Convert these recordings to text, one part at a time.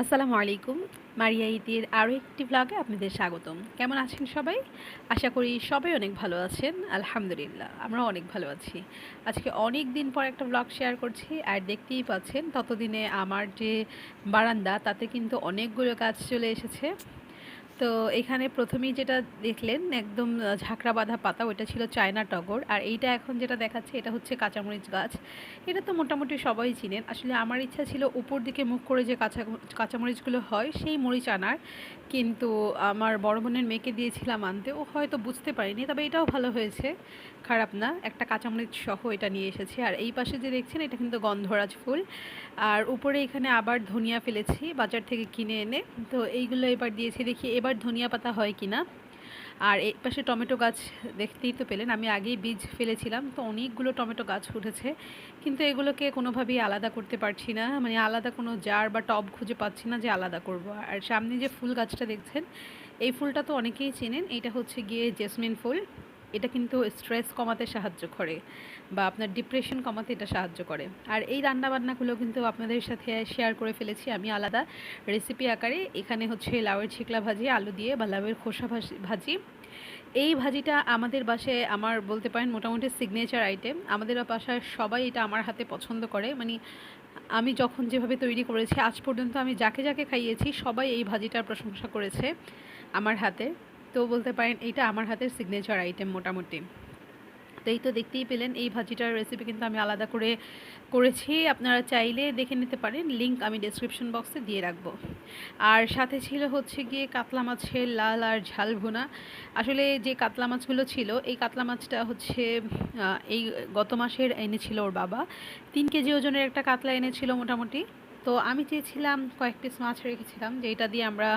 আসসালামু আলাইকুম। মারিয়া ইতির আরও একটি ব্লগে আপনাদের স্বাগতম। কেমন আছেন সবাই? আশা করি সবাই অনেক ভালো আছেন। আলহামদুলিল্লাহ আমরা অনেক ভালো আছি। আজকে অনেক দিন পর একটা ব্লগ শেয়ার করছি। আর দেখতেই পাচ্ছেন, ততদিনে আমার যে বারান্দা, তাতে কিন্তু অনেকগুলো কাজ চলে এসেছে। তো এখানে প্রথমেই যেটা দেখলেন একদম ঝাঁকড়া বাঁধা পাতা, ওইটা ছিল চায়না টগর। আর এইটা এখন যেটা দেখাচ্ছে, এটা হচ্ছে কাঁচামরিচ গাছ। এটা তো মোটামুটি সবাই চিনেন। আসলে আমার ইচ্ছা ছিল উপর দিকে মুখ করে যে কাঁচা, কাঁচামরিচগুলো হয়, সেই মরিচ আনার। কিন্তু আমার বড় বোনের মেয়েকে দিয়েছিলাম আনতে। ও হয়তো বুঝতে পারিনি, তবে এটাও ভালো হয়েছে। খারাপ না, একটা কাঁচামরিচ সহ এটা নিয়ে এসেছি। আর এই পাশে যে দেখছেন, এটা কিন্তু গন্ধরাজ ফুল। আর উপরে এখানে আবার ধনিয়া ফেলেছি, বাজার থেকে কিনে এনে। তো এইগুলো এবার দিয়েছি। দেখি, এবার ধনিয়া পাতা হয় কি না আর এই পাশে টমেটো গাছ দেখতেই তো পেলেন, আমি আগেই বীজ ফেলেছিলাম, তো অনেকগুলো টমেটো গাছ উঠেছে। কিন্তু এগুলোকে কোনোভাবেই আলাদা করতে পারছি না মানে আলাদা কোনো জার বা টব খুঁজে পাচ্ছি না যে আলাদা করব। আর সামনে যে ফুল গাছটা দেখছেন, এই ফুলটা তো অনেকেই চেনেন এটা হচ্ছে গিয়ে জেসমিন ফুল। এটা কিন্তু স্ট্রেস কমাতে সাহায্য করে বা আপনার ডিপ্রেশন কমাতে এটা সাহায্য করে। আর এই রান্নাবান্নাগুলো কিন্তু আপনাদের সাথে শেয়ার করে ফেলেছি। আমি আলাদা রেসিপি আকারে। এখানে হচ্ছে লাউয়ের ছিকলা ভাজি, আলু দিয়ে বা লাউয়ের খোসা ভাজি। এই ভাজিটা আমাদের বাসায় আমার বলতে পারেন মোটামুটি সিগনেচার আইটেম আমাদের বাসায় সবাই এটা আমার হাতে পছন্দ করে। মানে আমি যখন যেভাবে তৈরি করেছি, আজ পর্যন্ত আমি যাকে যাকে খাইয়েছি, সবাই এই ভাজিটার প্রশংসা করেছে আমার হাতে। তো বলতে পারেন এইটা আমার হাতের সিগনেচার আইটেম মোটামুটি। তো এই তো দেখতেই পেলেন, এই ভাজিটার রেসিপি কিন্তু আমি আলাদা করে করেছি। আপনারা চাইলে দেখে নিতে পারেন লিঙ্ক আমি ডেসক্রিপশন বক্সে দিয়ে রাখব। আর সাথে ছিল হচ্ছে গিয়ে কাতলা মাছের লাল আর ঝাল ভুনা। আসলে যে কাতলা মাছগুলো ছিল, এই কাতলা মাছটা হচ্ছে এই গত মাসের এনেছিল ওর বাবা। তিন কেজি ওজনের একটা কাতলা এনেছিল মোটামুটি। তো আমি চেয়েছিলাম কয়েক পিস মাছ রেখেছিলাম যেটা দিয়ে আমরা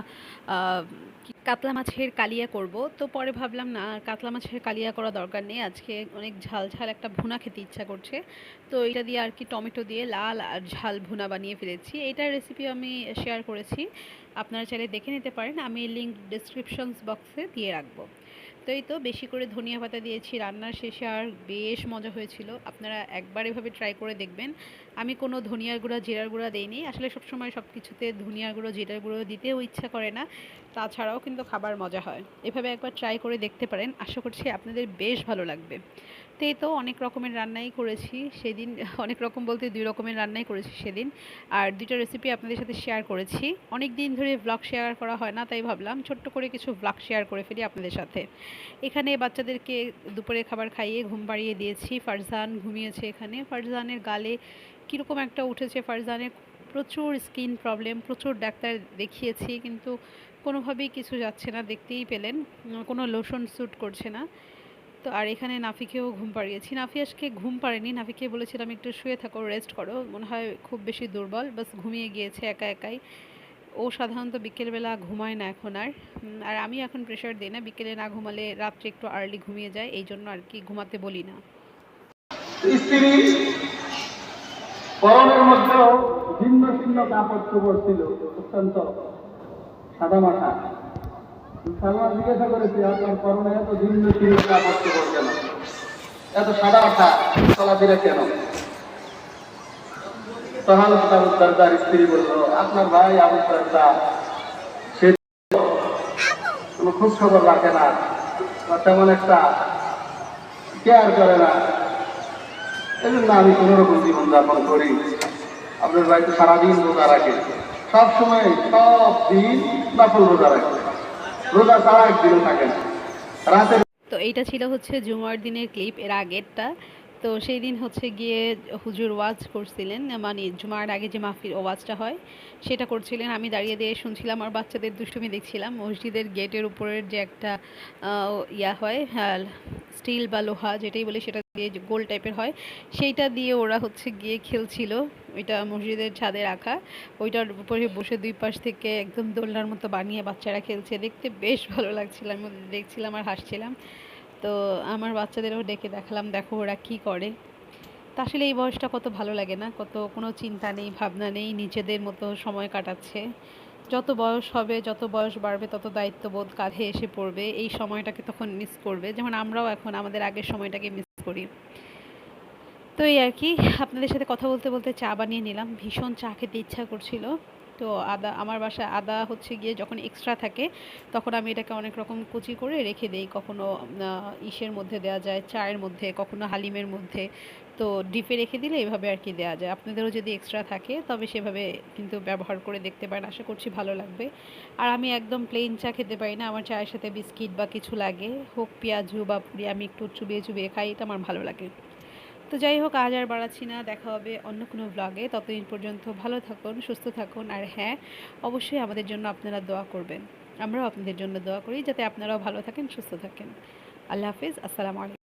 কাতলা মাছের কালিয়া করব। তো পরে ভাবলাম, না, কাতলা মাছের কালিয়া করা দরকার নেই, আজকে অনেক ঝাল ঝাল একটা ভুনা খেতে ইচ্ছা করছে। তো এটা দিয়ে আর কি টমেটো দিয়ে লাল আর ঝাল ভুনা বানিয়ে ফেলেছি। এইটার রেসিপি আমি শেয়ার করেছি, আপনারা চাইলে দেখে নিতে পারেন, আমি লিঙ্ক ডিসক্রিপশনস বক্সে দিয়ে রাখব। তো এই তো বেশি করে ধনিয়া পাতা দিয়েছি, রান্নার শেষে আর বেশ মজা হয়েছিল। আপনারা একবার এভাবে ট্রাই করে দেখবেন। আমি কোনো ধনিয়ার গুঁড়া, জিরার গুঁড়া দিইনি। আসলে সবসময় সব কিছুতে ধনিয়ার গুঁড়ো, জিরার গুঁড়ো দিতেও ইচ্ছা করে না। তাছাড়াও কিন্তু খাবার মজা হয়। এভাবে একবার ট্রাই করে দেখতে পারেন। আশা করছি আপনাদের বেশ ভালো লাগবে। এই তো অনেক রকমের রান্নাই করেছি। সেদিন অনেক রকম বলতে দুই রকমের রান্নাই করেছি সেদিন। আর দুইটা রেসিপি আপনাদের সাথে শেয়ার করেছি। অনেক দিন ধরে ব্লগ শেয়ার করা হয় না, তাই ভাবলাম ছোট্ট করে কিছু ব্লগ শেয়ার করে ফেলি আপনাদের সাথে। এখানে বাচ্চাদেরকে দুপুরে খাবার খাইয়ে ঘুম পাড়িয়ে দিয়েছি। ফারজান ঘুমিয়েছে এখানে। ফারজানের গালে কীরকম একটা উঠেছে ফারজানের প্রচুর স্কিন প্রবলেম প্রচুর ডাক্তার দেখিয়েছি। কিন্তু কোনোভাবেই কিছু যাচ্ছে না, দেখতেই পেলেন। কোনো লোশন স্যুট করছে না। তো আর এখানে নাফিকেও ঘুম পাড়িয়েছি। নাফি আজকে ঘুম পাড়েনি। নাফিকে বলেছিলাম, একটু শুয়ে থাকো রেস্ট করো। মনে হয় খুব বেশি দুর্বল, বাস ঘুমিয়ে গিয়েছে একা একাই। ও সাধারণত বিকেলবেলা ঘুমায় না এখন আর। আর আমি এখন প্রেশার দিই না। বিকেলে না ঘুমালে রাত্রে একটু আর্লি ঘুমিয়ে যায়। এই জন্য আর কি ঘুমাতে বলি না। ভিন্ন ভিন্ন কাপড় চোপড় ছিল। অত্যন্ত সাদা মাথা সালমান জিজ্ঞাসা করেছি আপনার পরনে এত এত সাদা কেন? স্ত্রী বলল, আপনার ভাই সে কোনো খোঁজ খবর রাখে না বা তেমন একটা কেয়ার করে না। এই জন্য আমি কোনো রকম জীবনযাপন করি আপনার বাড়িতে সারাদিন রোজা রাখে। সব সময় সব দিন নফল রোজা রাখে। রোজা ছাড়া একদিনও থাকে না। রাতে তো এইটা ছিল হচ্ছে জুমার দিনের ক্লিপ, এর আগেরটা। তো সেই দিন হচ্ছে গিয়ে হুজুর ওয়াজ করছিলেন মানে জুমার আগে যে মাহফিল ওয়াজটা হয়, সেটা করছিলেন। আমি দাঁড়িয়ে দিয়ে শুনছিলাম আর বাচ্চাদের দুষ্টুমি দেখছিলাম। মসজিদের গেটের উপরের যে একটা ইয়া হয় হ্যাঁ স্টিল বা লোহা যেটাই বলে সেটা দিয়ে গোল টাইপের হয়, সেইটা দিয়ে ওরা হচ্ছে গিয়ে খেলছিল। ওইটা মসজিদের ছাদে রাখা ওইটার উপরে বসে দুই পাশ থেকে একদম দোলনার মতো বানিয়ে বাচ্চারা খেলছে। দেখতে বেশ ভালো লাগছিল। আমি দেখছিলাম আর হাসছিলাম। তো আমার বাচ্চাদেরও ডেকে দেখালাম, দেখো ওরা কি করে। তা আসলে এই বয়সটা কত ভালো লাগে না? কত কোনো চিন্তা নেই, ভাবনা নেই, নিজেদের মতো সময় কাটাচ্ছে। যত বয়স হবে, যত বয়স বাড়বে, তত দায়িত্ববোধ কাঁধে এসে পড়বে। এই সময়টাকে তখন মিস করবে। যেমন আমরাও এখন আমাদের আগের সময়টাকে মিস করি। তো এই আর কি, আপনাদের সাথে কথা বলতে বলতে চা বানিয়ে নিলাম। ভীষণ চা খেতে ইচ্ছা করছিল। তো আদা, আমার বাসায় আদা হচ্ছে গিয়ে যখন এক্সট্রা থাকে, তখন আমি এটাকে অনেক রকম কুচি করে রেখে দেই। কখনো ইসের মধ্যে দেওয়া যায়, চায়ের মধ্যে, কখনো হালিমের মধ্যে। তো ডিপে রেখে দিলে এভাবে আর কি দেওয়া যায়। আপনাদেরও যদি এক্সট্রা থাকে, তবে সেভাবে কিন্তু ব্যবহার করে দেখতে পারেন। আশা করছি ভালো লাগবে। আর আমি একদম প্লেন চা খেতে পারি না। আমার চায়ের সাথে বিস্কিট বা কিছু লাগে। হোক পেঁয়াজু বা পুরি, আমি একটু চুবিয়ে চুবিয়ে খাই, এটা আমার ভালো লাগে। তো যাই হোক, আজ আর বাড়াচ্ছি না, দেখা হবে অন্য কোনো ব্লগে ততদিন পর্যন্ত ভালো থাকুন, সুস্থ থাকুন, আর হ্যাঁ অবশ্যই আমাদের জন্য আপনারা দোয়া করবেন। আমরাও আপনাদের জন্য দোয়া করি, যাতে আপনারাও ভালো থাকেন, সুস্থ থাকেন। আল্লাহ হাফিজ, আসসালামু আলাইকুম।